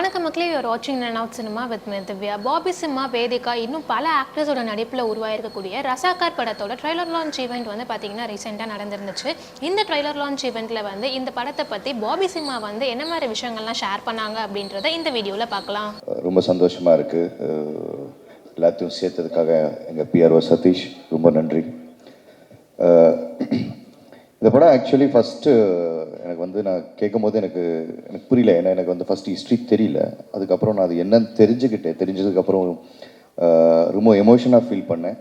வணக்கம் மக்களே யூஆர் வாட்சிங் and out cinema with me Divya. Bobby Simha Vedhika இன்னும் பல ஆக்டர்ஸோட நடிப்பில் உருவாயிருக்கக்கூடிய ரசாக்கார் படத்தோட ட்ரைலர் லான்ச் ஈவெண்ட் வந்து பார்த்தீங்கன்னா ரீசெண்டாக நடந்திருந்துச்சு. இந்த ட்ரைலர் லான்ச் ஈவெண்ட்டில் வந்து இந்த படத்தை பற்றி பாபி சிம்மா வந்து என்ன மாதிரி விஷயங்கள்லாம் ஷேர் பண்ணாங்க அப்படின்றத இந்த வீடியோவில் பார்க்கலாம். ரொம்ப சந்தோஷமாக இருக்குது எல்லாத்தையும் சேர்த்ததுக்காக எங்கள் பிஆர்ஓ சதீஷ் ரொம்ப நன்றி. இந்த படம் ஆக்சுவலி ஃபஸ்ட்டு எனக்கு வந்து நான் கேட்கும்போது எனக்கு எனக்கு புரியல. ஏன்னா எனக்கு வந்து ஃபஸ்ட்டு ஹிஸ்ட்ரி தெரியல. அதுக்கப்புறம் நான் அது என்னன்னு தெரிஞ்சுக்கிட்டேன். தெரிஞ்சதுக்கப்புறம் ரொம்ப எமோஷனாக ஃபீல் பண்ணேன்.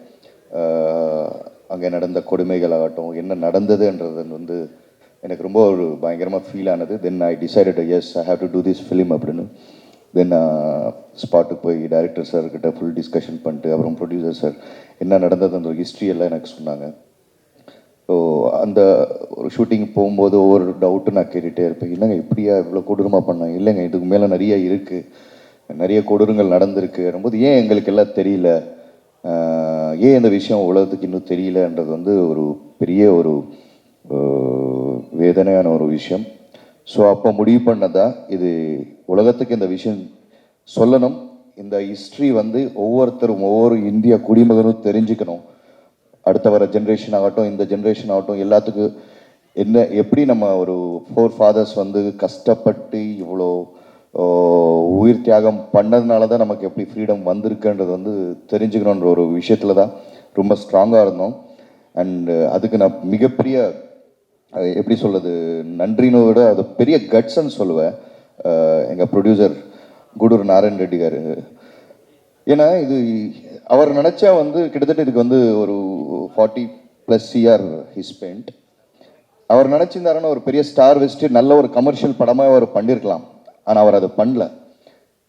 அங்கே நடந்த கொடுமைகள் ஆகட்டும் என்ன நடந்ததுன்றது வந்து எனக்கு ரொம்ப ஒரு பயங்கரமாக ஃபீல் ஆனது. Then I decided as I have to do this film அப்படின்னு. தென் ஸ்பாட்டுக்கு போய் டைரக்டர் சார்கிட்ட ஃபுல் டிஸ்கஷன் பண்ணிட்டு அப்புறம் ப்ரொடியூசர் சார் என்ன நடந்ததுன்ற ஹிஸ்ட்ரி எல்லாம் எனக்கு சொன்னாங்க. ஸோ அந்த ஒரு ஷூட்டிங் போகும்போது ஒவ்வொரு டவுட்டு நான் கேட்டுகிட்டே இருப்பேன். இல்லைங்க இப்படியா இவ்வளோ கொடூரமாக பண்ணாங்க? இல்லைங்க இதுக்கு மேலே நிறைய இருக்குது நிறைய கொடூரங்கள் நடந்திருக்கு. வரும்போது ஏன் எங்களுக்கு எல்லாம் தெரியல? ஏன் இந்த விஷயம் உலகத்துக்கு இன்னும் தெரியலன்றது வந்து ஒரு பெரிய ஒரு வேதனையான ஒரு விஷயம். ஸோ அப்போ முடிவு பண்ணதா? இது உலகத்துக்கு இந்த விஷயம் சொல்லணும். இந்த ஹிஸ்ட்ரி வந்து ஒவ்வொருத்தரும் ஒவ்வொரு இந்திய குடிமகனும் தெரிஞ்சுக்கணும். அடுத்த வர ஜென்ரேஷன் ஆகட்டும் இந்த ஜென்ரேஷன் ஆகட்டும் எல்லாத்துக்கும் என்ன எப்படி நம்ம ஒரு ஃபோர் ஃபாதர்ஸ் வந்து கஷ்டப்பட்டு இவ்வளோ உயிர் தியாகம் பண்ணதுனால தான் நமக்கு எப்படி ஃப்ரீடம் வந்திருக்குன்றது வந்து தெரிஞ்சுக்கணுன்ற ஒரு விஷயத்துல தான் ரொம்ப ஸ்ட்ராங்காக இருந்தோம். அண்டு அதுக்கு நான் மிகப்பெரிய அது எப்படி சொல்கிறது நன்றின்னு விட அது பெரிய கட்ஸ்ன்னு சொல்லுவேன். எங்கள் ப்ரொடியூசர் குடூர் நாராயண் ரெட்டி கார். ஏன்னா இது அவர் நினச்சா வந்து கிட்டத்தட்ட இதுக்கு வந்து ஒரு forty plus year his paint அவர் நினச்சிருந்தாருன்னா ஒரு பெரிய ஸ்டார் வச்சுட்டு நல்ல ஒரு கமர்ஷியல் படமாக அவர் பண்ணியிருக்கலாம் ஆனால் அவர் அதை பண்ணல.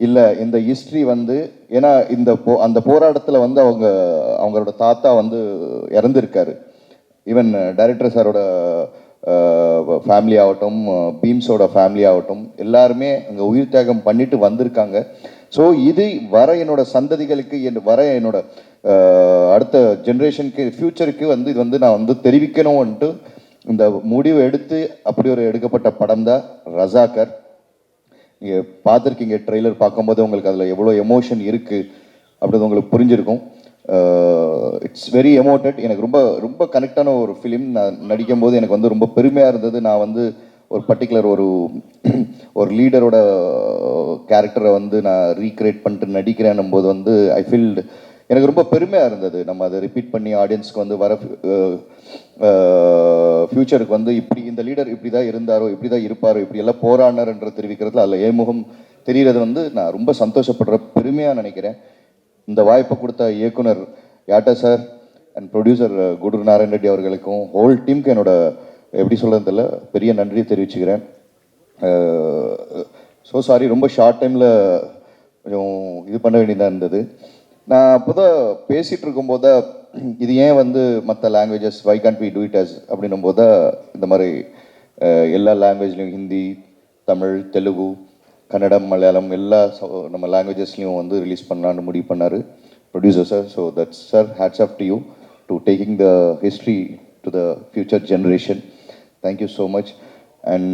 இல்லை இந்த ஹிஸ்ட்ரி வந்து ஏன்னா இந்த போ அந்த போராட்டத்தில் வந்து அவங்க அவங்களோட தாத்தா வந்து இறந்துருக்காரு. ஈவன் டைரக்டர் சாரோட ஃபேமிலி ஆகட்டும் பீம்ஸோட ஃபேமிலி ஆகட்டும் எல்லாருமே அங்கே உயிர் தியாகம் பண்ணிட்டு வந்திருக்காங்க. ஸோ இது வர என்னோட சந்ததிகளுக்கு என் வர என்னோட அடுத்த ஜென்ரேஷனுக்கு ஃப்யூச்சருக்கு வந்து இது வந்து நான் வந்து தெரிவிக்கணும்ன்ட்டு இந்த முடிவு எடுத்து அப்படி ஒரு எடுக்கப்பட்ட படம் தான் ரசாக்கர் நீங்கள் பார்த்துருக்கீங்க ட்ரெய்லர் பார்க்கும்போது உங்களுக்கு அதில் எவ்வளோ எமோஷன் இருக்குது அப்படிது உங்களுக்கு புரிஞ்சிருக்கும். இட்ஸ் வெரி எமோட்டட் எனக்கு ரொம்ப ரொம்ப கனெக்டான ஒரு ஃபிலிம் நான் நடிக்கும் போது எனக்கு வந்து ரொம்ப பெருமையாக இருந்தது. நான் வந்து ஒரு பர்டிகுலர் ஒரு ஒரு லீடரோட கேரக்டரை வந்து நான் ரீக்ரியேட் பண்ணிட்டு நடிக்கிறேன்னும் போது வந்து ஐ ஃபீல்டு எனக்கு ரொம்ப பெருமையாக இருந்தது. நம்ம அதை ரிப்பீட் பண்ணி ஆடியன்ஸ்க்கு வந்து வர ஃப்யூச்சருக்கு வந்து இப்படி இந்த லீடர் இப்படி தான் இருந்தாரோ இப்படி தான் இருப்பாரோ இப்படி எல்லாம் போராடினார்ன்ற தெரிவிக்கிறதுல அதில் ஏமுகம் தெரிகிறது வந்து நான் ரொம்ப சந்தோஷப்படுற பெருமையாக நினைக்கிறேன். இந்த வாய்ப்பை கொடுத்த இயக்குனர் Yata sir? And producer Guru Narayan Reddy அவர்களுக்கும் ஹோல் டீமுக்கு என்னோட எப்படி சொல்கிறதில்ல பெரிய நன்றி தெரிவிச்சுக்கிறேன். ஸோ சாரி ரொம்ப ஷார்ட் டைமில் கொஞ்சம் இது பண்ண வேண்டியதாக இருந்தது. நான் அப்போ தான் பேசிகிட்டு இருக்கும்போது தான் இது ஏன் வந்து மற்ற languages why can't we do it as அப்படின்னும் போது இந்த மாதிரி எல்லா லாங்குவேஜ்லேயும் ஹிந்தி தமிழ் தெலுங்கு கன்னடம் மலையாளம் எல்லா நம்ம லாங்குவேஜஸ்லையும் வந்து ரிலீஸ் பண்ணலான்னு முடிவு பண்ணார் producer sir so that's sir hats off to you to taking the history to the future generation thank you so much and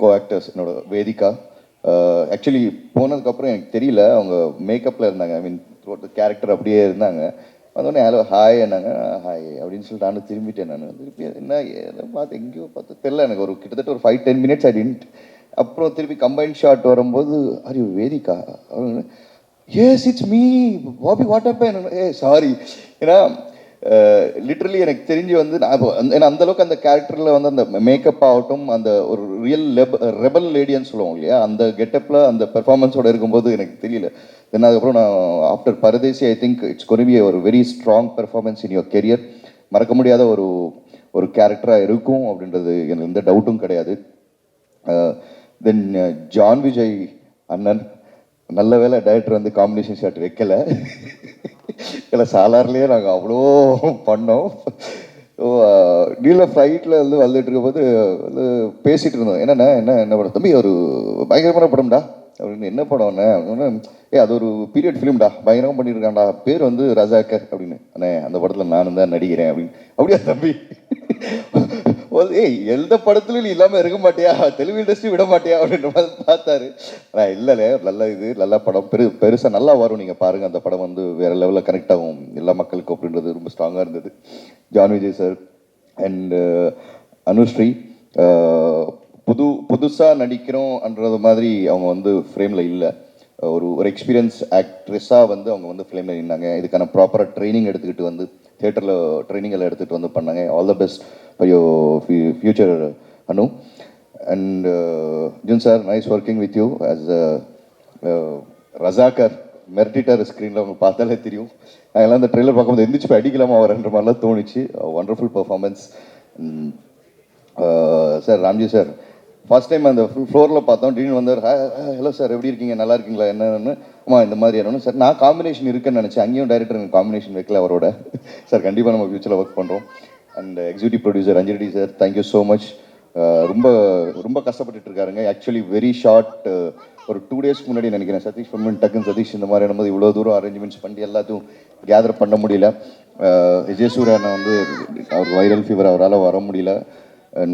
co actors என்னோட வேதிகா uh, ஆக்சுவலி போனதுக்கப்புறம் எனக்கு தெரியல. அவங்க மேக்கப்பில் இருந்தாங்க. ஐ மீன் கேரக்டர் அப்படியே இருந்தாங்க. வந்தோடனே ஹலோ ஹாய் என்னாங்க ஹாய் அப்படின்னு சொல்லிட்டு நானும் திரும்பிட்டேன் நான். திருப்பி என்ன ஏதோ பார்த்து எங்கேயோ பார்த்து. தெரில எனக்கு ஒரு கிட்டத்தட்ட ஒரு five ten minutes I tend அப்புறம் திருப்பி கம்பைன் ஷாட் வரும்போது அறிவு Vedhika yes it's me Bobby what அப்ப ஏ சாரி ஏன்னா லிட்ரலி எனக்கு தெரிஞ்சு வந்து நான் அந்த- ஏன்னா அந்தளவுக்கு அந்த கேரக்டரில் வந்து அந்த மேக்கப் ஆகட்டும் அந்த ஒரு ரியல் லெப் ரெபல் லேடின்னு சொல்லுவோம் இல்லையா? அந்த கெட்டப்பில் அந்த பெர்ஃபார்மன்ஸோட இருக்கும்போது எனக்கு தெரியல. தென் அதுக்கப்புறம் நான் after Paradesi I think it's கொரிபி ஒரு very strong performance in your career மறக்க முடியாத ஒரு ஒரு கேரக்டராக இருக்கும் அப்படின்றது எனக்கு எந்த டவுட்டும் கிடையாது. தென் ஜான் விஜய் அண்ணன். நல்ல வேலை டைரக்டர் வந்து காம்பினேஷன் ஷாட் வைக்கலை. இல்லை சாலார்லேயே நாங்கள் அவ்வளோ பண்ணோம். ஸோ ஃப்ளைட்டில் வந்து வந்துட்டு இருக்கும்போது வந்து பேசிகிட்டு இருந்தோம். என்னண்ணா என்ன என்ன படம்? தம்பி ஒரு பயங்கரமான படம்டா. அப்படின்னு என்ன படம்ண்ணே ஏ அது ஒரு பீரியட் ஃபிலிம்டா பயங்கரமாக பண்ணியிருக்காண்டா பேர் வந்து ரஜாக்கர் அப்படின்னு. அண்ணே அந்த படத்தில் நானும் தான் நடிக்கிறேன் அப்படின்னு. அப்படியா தம்பி? ஏய் எந்த படத்துலையும் நீ இல்லாமல் இருக்க மாட்டியா? தெலுங்கு இண்டஸ்ட்ரி விட மாட்டியா? அப்படின்ற மாதிரி பார்த்தாரு. நான் இல்லைல்ல நல்ல இது நல்ல படம். பெரு பெருசாக நல்லா வரும். நீங்கள் பாருங்கள் அந்த படம் வந்து வேறு லெவலில் கனெக்ட் ஆகும். எல்லா மக்களுக்கும் அப்படின்றது ரொம்ப ஸ்ட்ராங்காக இருந்தது. ஜான் விஜய் சார் அண்ட் அனுஸ்ரீ புது புதுசாக நடிக்கிறோம்ன்றது மாதிரி அவங்க வந்து ஃப்ரேமில் இல்லை. ஒரு ஒரு எக்ஸ்பீரியன்ஸ் ஆக்ட்ரெஸ்ஸாக வந்து அவங்க வந்து ஃபிலிமில் நின்னாங்க. இதுக்கான ப்ராப்பராக ட்ரைனிங் எடுத்துக்கிட்டு வந்து தேட்டரில் ட்ரைனிங் எல்லாம் எடுத்துகிட்டு வந்து பண்ணாங்க. All the best for your future Anu and John sir nice working with you as Razakar மெர்டிட்டர் ஸ்க்ரீனில் அவங்க பார்த்தாலே தெரியும். அதெல்லாம் அந்த ட்ரெயிலர் பார்க்கும்போது எந்திரிச்சு போய் அடிக்கலாமா வரன்ற மாதிரிலாம் தோணுச்சு. Wonderful performance sir Ramji sir first time அந்த ஃப்ளோரில் பார்த்தோம். திடீர்னு வந்தார் ஹலோ சார் எப்படி இருக்கீங்க? நல்லா இருக்கீங்களா? என்னன்னு? ஆமா இந்த மாதிரி என்னன்னு? சார் நான் காம்பினேஷன் இருக்குன்னு நினச்சேன். அங்கேயும் டைரக்டர் எனக்கு காம்பினேஷன் வைக்கல அவரோட. சார் கண்டிப்பாக நம்ம ஃபியூச்சரில் ஒர்க் பண்ணுறோம் and executive producer Anjali sir thank you so much ரொம்ப ரொம்ப கஷ்டப்பட்டுட்டு இருக்காருங்க. ஆக்சுவலி வெரி ஷார்ட் ஒரு டூ டேஸ்க்கு முன்னாடி நினைக்கிறேன். சதீஷ் பொன்மன் டக்குன்னு சதீஷ் இந்த மாதிரி போது இவ்வளோ தூரம் அரேஞ்ச்மெண்ட்ஸ் பண்ணி எல்லாத்தையும் கேதர் பண்ண முடியல. Uh, விஜயசூரியனை வந்து அவர் வைரல் ஃபீவர் அவரால் வர முடியல. Uh,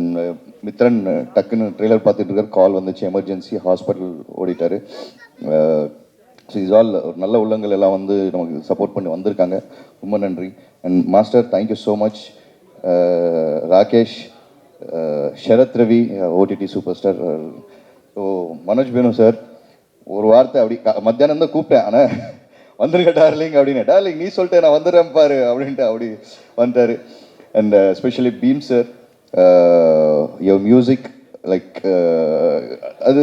மித்ரன் uh, டக்குன்னு ட்ரெய்லர் பார்த்துட்டு இருக்கார். கால் வந்துச்சு. எமர்ஜென்சி ஹாஸ்பிட்டல் ஓடிட்டாரு. ஸோ இஸ் ஆல் ஒரு நல்ல உள்ளங்கள் எல்லாம் வந்து நமக்கு சப்போர்ட் பண்ணி வந்திருக்காங்க. ரொம்ப நன்றி. And master thank you so much Rakesh Sharath Ravi OTT super star so Manoj Bhanu sir ஒரு வார்த்தை அப்படி மத்தியானம் தான் கூப்பிட்டேன். ஆனால் வந்துருங்க டார்லிங் அப்படின்னு. டார்லிங் நீ சொல்லிட்டு நான் வந்துடுறேன் பாரு அப்படின்ட்டு அப்படி வந்துட்டாரு. And specially Bheem sir your music like அது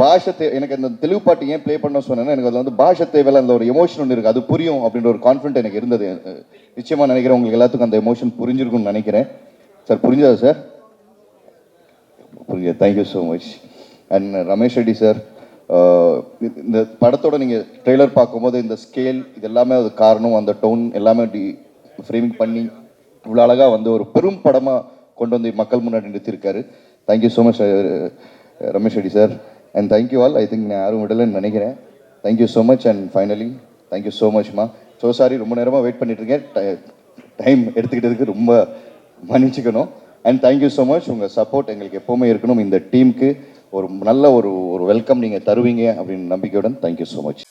பாஷை தே எனக்கு அந்த தெலுங்கு பாட்டு ஏன் ப்ளே பண்ண சொன்னேன்னா எனக்கு அதில் வந்து பாஷை தேவையில்ல அந்த ஒரு எமோஷன் ஒன்று இருக்குது அது புரியும் அப்படின்ற ஒரு கான்ஃபிடென்ட் எனக்கு இருந்தது. நிச்சயமாக நினைக்கிறேன் உங்களுக்கு எல்லாத்துக்கும் அந்த எமோஷன் புரிஞ்சிருக்கும்னு நினைக்கிறேன். சார் புரிஞ்சதா சார் புரியுது. Thank you so much and Ramesh Reddy sir இந்த படத்தோட நீங்கள் ட்ரெய்லர் பார்க்கும்போது இந்த ஸ்கேல் இது எல்லாமே அது காரணம் அந்த டவுன் எல்லாமே டி ஃப்ரேமிங் பண்ணி இவ்வளோ அழகாக வந்து ஒரு பெரும் படமாக கொண்டு வந்து மக்கள் முன்னாடி நிறுத்தியிருக்காரு. Thank you so much Ramesh Reddy sir and thank you all I think நான் யாரும் விடலைன்னு நினைக்கிறேன். Thank you so much and finally thank you so மச்மா so sorry ரொம்ப நேரமாக வெயிட் பண்ணிட்டுருக்கேன் டைம் எடுத்துக்கிட்டதுக்கு ரொம்ப மன்னிச்சுக்கணும். அண்ட் தேங்க்யூ ஸோ மச் உங்கள் சப்போர்ட் எங்களுக்கு எப்போவுமே இருக்கணும். இந்த டீமுக்கு ஒரு நல்ல ஒரு ஒரு வெல்கம் நீங்கள் தருவீங்க அப்படின்னு நம்பிக்கையுடன் தேங்க்யூ ஸோ மச்